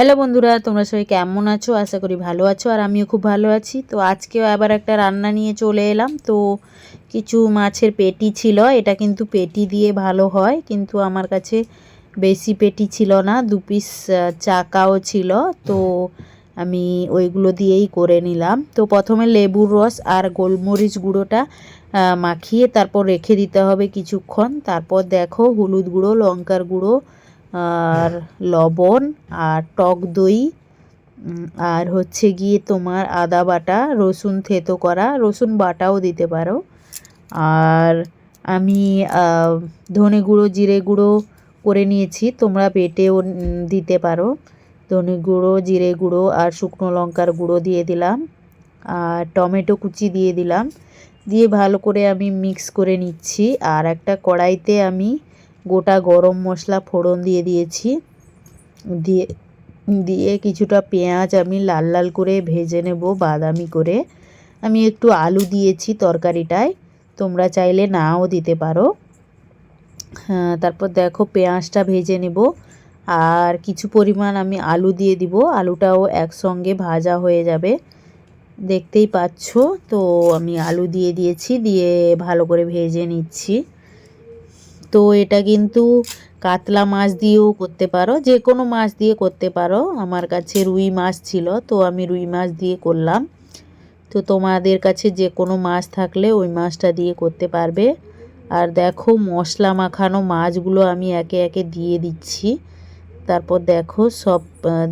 Hello বন্ধুরা, তোমরা সবাই কেমন আছো? আশা করি ভালো আছো আর আমিও খুব ভালো আছি। তো আজকেও আবার একটা রান্না নিয়ে চলে এলাম। তো কিছু মাছের পেটি ছিল, এটা কিন্তু পেটি দিয়ে ভালো হয়, কিন্তু আমার কাছে বেশি পেটি ছিল না, দু পিস চাকাও ছিল। তো আমি ওইগুলো দিয়েই করে নিলাম। তো প্রথমে লেবুর রস আর গোলমরিচ গুঁড়োটা মাখিয়ে তারপর রেখে দিতে হবে কিছুক্ষণ। তারপর দেখো হলুদ গুঁড়ো, লঙ্কার গুঁড়ো আর লবণ আর টক দই আর হচ্ছে গিয়ে তোমার আদা বাটা, রসুন থেতো করা, রসুন বাটাও দিতে পারো। আর আমি ধনে গুঁড়ো, জিরে গুঁড়ো করে নিয়েছি, তোমরা বেটেও দিতে পারো। ধনে গুঁড়ো, জিরে গুঁড়ো আর শুকনো লঙ্কার গুঁড়ো দিয়ে দিলাম। আর টমেটো কুচি দিয়ে দিলাম। দিয়ে ভালো করে আমি মিক্স করে নিচ্ছি। আর একটা কড়াইতে আমি গোটা গরম মশলা ফোড়ন দিয়ে দিয়েছি। দিয়ে দিয়ে কিছুটা পেঁয়াজ আমি লাল লাল করে ভেজে নেব বাদামি করে। আমি একটু আলু দিয়েছি তরকারিটায়, তোমরা চাইলে নাও দিতে পারো। হ্যাঁ তারপর দেখো পেঁয়াজটা ভেজে নেব। আর কিছু পরিমাণ আমি আলু দিয়ে দিব, আলুটাও একসঙ্গে ভাজা হয়ে যাবে। দেখতেই পাচ্ছ? তো আমি আলু দিয়ে দিয়েছি, দিয়ে ভালো করে ভেজে নিচ্ছি। তো এটা কিন্তু কাতলা মাছ দিয়েও করতে পারো, যে কোনো মাছ দিয়ে করতে পারো। আমার কাছে রুই মাছ ছিল, তো আমি রুই মাছ দিয়ে করলাম। তো তোমাদের কাছে যে কোনো মাছ থাকলে ওই মাছটা দিয়ে করতে পারবে। আর দেখো মশলা মাখানো মাছগুলো আমি একে একে দিয়ে দিচ্ছি। তারপর দেখো সব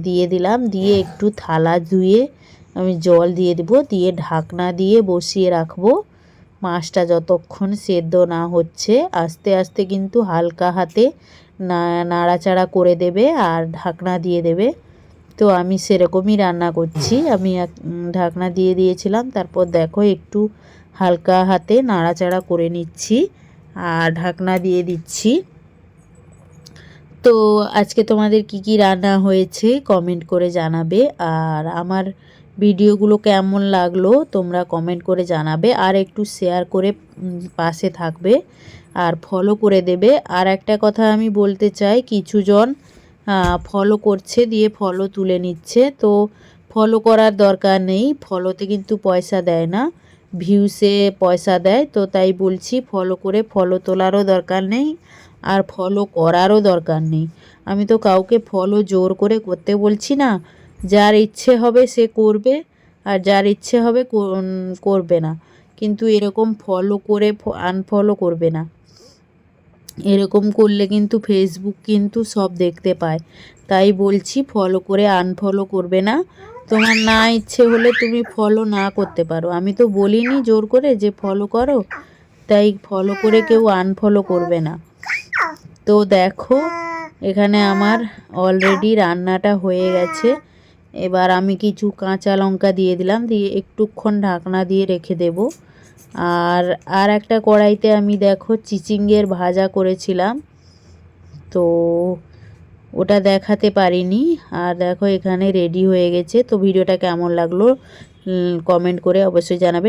দিয়ে দিলাম। দিয়ে একটু থালা ধুয়ে আমি জল দিয়ে দেবো, দিয়ে ঢাকনা দিয়ে বসিয়ে রাখব। মাছটা যতক্ষণ সেদ্ধ না হচ্ছে, আস্তে আস্তে কিন্তু হালকা হাতে নাড়াচাড়া করে দেবে আর ঢাকনা দিয়ে দেবে। তো আমি সেরকমই রান্না করছি। আমি ঢাকনা দিয়ে দিয়েছিলাম। তারপর দেখো একটু হালকা হাতে নাড়াচাড়া করে নিচ্ছি আর ঢাকনা দিয়ে দিচ্ছি। তো আজকে তোমাদের কি কি রান্না হয়েছে কমেন্ট করে জানাবে। আর আমার ভিডিওগুলো কেমন লাগল তোমরা কমেন্ট করে জানাবে আর একটু শেয়ার করে পাশে থাকবে আর ফলো করে দেবে। আর একটা কথা আমি বলতে চাই কিছুজন ফলো করছে দিয়ে ফলো তুলে নিচ্ছে। তো ফলো করার দরকার নেই ফলোতে কিন্তু পয়সা দেয় না ভিউসে পয়সা দেয়। তো তাই বলছি ফলো করে ফলো তোলারও দরকার নেই আর ফলো করারও দরকার নেই। আমি তো কাউকে ফলো জোর করে করতে বলছি না যার ইচ্ছে হবে সে করবে আর যার ইচ্ছে হবে কর- করবে না। কিন্তু এরকম ফলো করে আনফলো করবে না। এরকম করলে কিন্তু ফেসবুক কিন্তু সব দেখতে পায়। তাই বলছি ফলো করে আনফলো করবে না। তোমার না ইচ্ছে হলে তুমি ফলো না করতে পারো। আমি তো বলিনি জোর করে যে ফলো করো, তাই ফলো করে কেউ আনফলো করবে না। তো দেখো, এখানে আমার অলরেডি রান্নাটা হয়ে গেছে। এবার আমি কিছু কাঁচা লঙ্কা দিয়ে দিলাম, দিয়ে একটুক্ষণ ঢাকনা দিয়ে রেখে দেব। আর আর একটা কড়াইতে আমি দেখো চিচিঙ্গের ভাজা করেছিলাম। তো ওটা দেখাতে পারিনি। আর দেখো এখানে রেডি হয়ে গেছে। তো ভিডিওটা কেমন লাগল কমেন্ট করে অবশ্যই জানাবে।